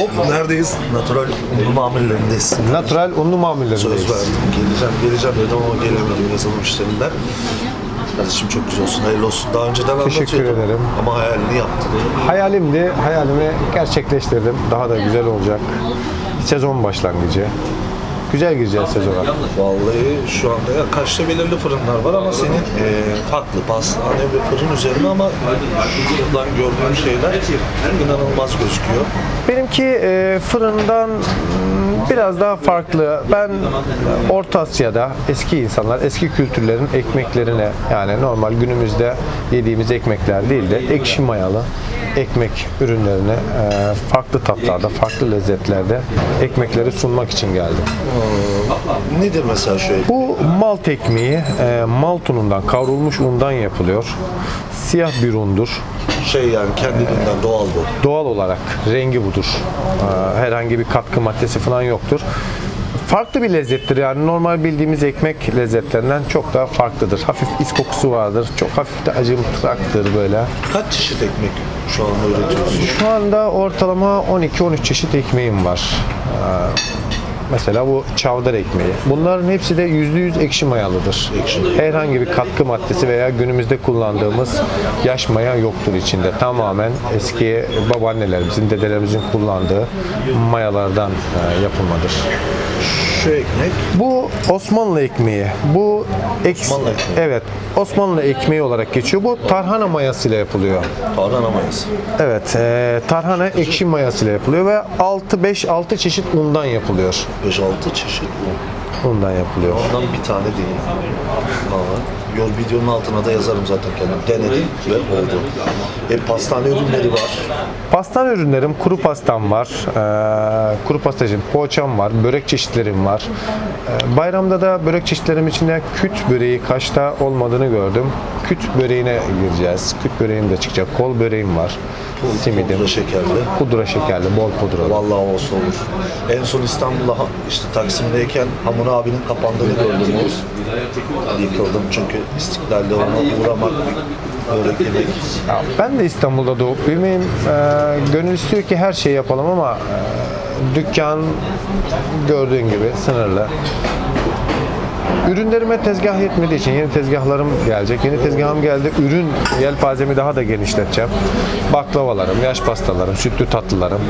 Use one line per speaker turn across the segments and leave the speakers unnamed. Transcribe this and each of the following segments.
Hop neredeyiz? Natural unlu mamullerindeyiz.
Natural unlu
Söz
mamullerindeyiz.
verdim. Geleceğim, geleceğim dedim ama gelemedim yazılım işlerinden. Kardeşim çok güzel olsun, hayırlı olsun. Daha önceden
Teşekkür
anlatıyordum.
ederim.
Ama hayalini yaptın.
Hayalimdi, hayalimi gerçekleştirdim. Daha da güzel olacak. Sezon başlangıcı. Güzel gireceğiz sezona.
Vallahi şu anda ya kaçta belirli fırınlar var ama senin e, farklı pastane ve fırın üzerine ama şuradan gördüğüm şeyler inanılmaz gözüküyor.
Benimki e, fırından biraz daha farklı. Ben Orta Asya'da eski insanlar, eski kültürlerin ekmeklerine yani normal günümüzde yediğimiz ekmekler değil de ekşi mayalı ekmek ürünlerine e, farklı tatlarda, farklı lezzetlerde ekmekleri sunmak için geldim.
Nedir mesela şöyle?
Bu malt ekmeği e, malt unundan, kavrulmuş undan yapılıyor. Siyah bir undur.
Şey yani kendiliğinden doğal bu.
Doğal olarak rengi budur. Ee, Herhangi bir katkı maddesi falan yoktur. Farklı bir lezzettir yani normal bildiğimiz ekmek lezzetlerinden çok daha farklıdır. Hafif is kokusu vardır. Çok hafif de acımtıraktır böyle.
Kaç çeşit ekmek şu anda üretiyorsun?
Şu anda ortalama 12-13 çeşit ekmeğim var. Ee, Mesela bu çavdar ekmeği. Bunların hepsi de %100 ekşi mayalıdır. Herhangi bir katkı maddesi veya günümüzde kullandığımız yaş maya yoktur içinde. Tamamen eski babaannelerimizin, dedelerimizin kullandığı mayalardan e, yapılmadır.
Şu ekmek
Bu Osmanlı ekmeği. Bu eks-
Osmanlı ekmeği.
Evet. Osmanlı ekmeği olarak geçiyor. Bu tarhana mayasıyla yapılıyor.
tarhana mayası.
Evet, e, tarhana ekşi mayasıyla yapılıyor ve 6 5 6 çeşit undan yapılıyor.
5-6 çeşit un.
Undan yapılıyor.
Ondan bir tane değil. Valla. Yol videonun altına da yazarım zaten kendim. Denedim ve oldu. E, pastane ürünleri var.
Pastane ürünlerim, kuru pastam var, e, kuru pastacım, poğaçam var, börek çeşitlerim var. E, bayramda da börek çeşitlerim içinde küt böreği kaçta olmadığını gördüm. Küt böreğine gireceğiz. Küt böreğim de çıkacak. Kol böreğim var. Simidim.
Pudra şekerli.
Pudra şekerli, bol pudralı.
Vallahi olsa olur. En son İstanbul'da işte Taksim'deyken Hamur abinin kapandığını gördüm. Yıkıldım çünkü İstiklal'de ona uğramak, börek yemek.
Ya ben de İstanbul'da doğup büyümeyim. Ee, gönül istiyor ki her şeyi yapalım ama e, dükkan gördüğün gibi sınırlı. Ürünlerime tezgah yetmediği için yeni tezgahlarım gelecek. Yeni tezgahım geldi. Ürün yelpazemi daha da genişleteceğim. Baklavalarım, yaş pastalarım, sütlü tatlılarım.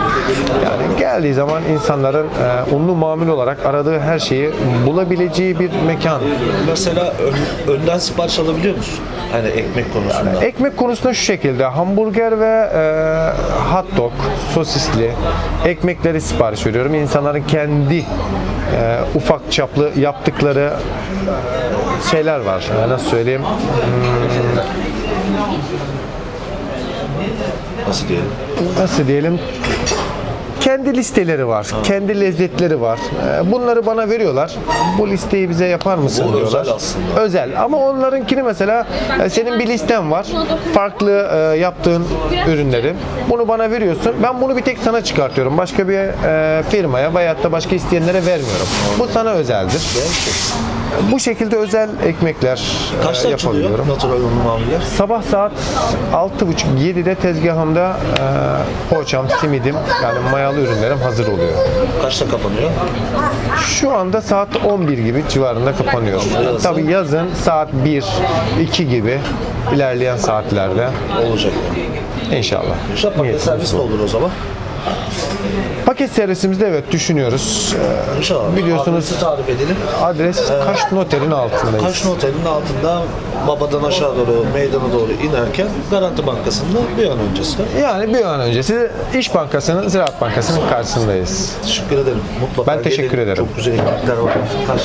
Yani geldiği zaman insanların e, unlu mamul olarak aradığı her şeyi bulabileceği bir mekan.
Mesela ön- önden sipariş alabiliyor musun? Hani ekmek konusunda.
Ekmek konusunda şu şekilde hamburger ve e, hot dog, sosisli ekmekleri sipariş veriyorum. İnsanların kendi e, ufak çaplı yaptıkları şeyler var. Nasıl söyleyeyim?
Nasıl diyelim?
Nasıl diyelim? Kendi listeleri var, kendi lezzetleri var. E, Bunları bana veriyorlar. Bu listeyi bize yapar mısın
Bu
diyorlar.
özel aslında.
Özel ama onlarınkini mesela e, senin bir listen var. Farklı e, yaptığın ürünleri. Bunu bana veriyorsun. Ben bunu bir tek sana çıkartıyorum. Başka bir e, firmaya veyahut da başka isteyenlere vermiyorum. Bu sana özeldir. Bu şekilde özel ekmekler
Kaçta
yapabiliyorum.
natural unlu?
Sabah saat 6.30-7'de tezgahımda e, poğaçam, simidim yani mayalı ürünlerim hazır oluyor.
Kaçta kapanıyor?
Şu anda saat 11 gibi civarında kapanıyor. Tabii yazın saat 1, 2 gibi ilerleyen saatlerde
Olacak.
inşallah. Niyetimiz
servis de olur o zaman.
Paket servisimizde evet düşünüyoruz. E,
İnşallah.
Biliyorsunuz-
Adresi tarif edelim.
Adres Kaş Noter'in altındayız.
Kaşın Oteli'nin altında babadan aşağı doğru meydana doğru inerken Garanti Bankası'nda bir an öncesinde.
Yani bir an öncesi İş Bankası'nın, Ziraat Bankası'nın karşısındayız.
Teşekkür ederim. Mutlaka
Ben teşekkür
gelin.
ederim.
Çok güzel ekmekler var.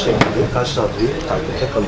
Şey, kaç saat iyi. Takipte kalın.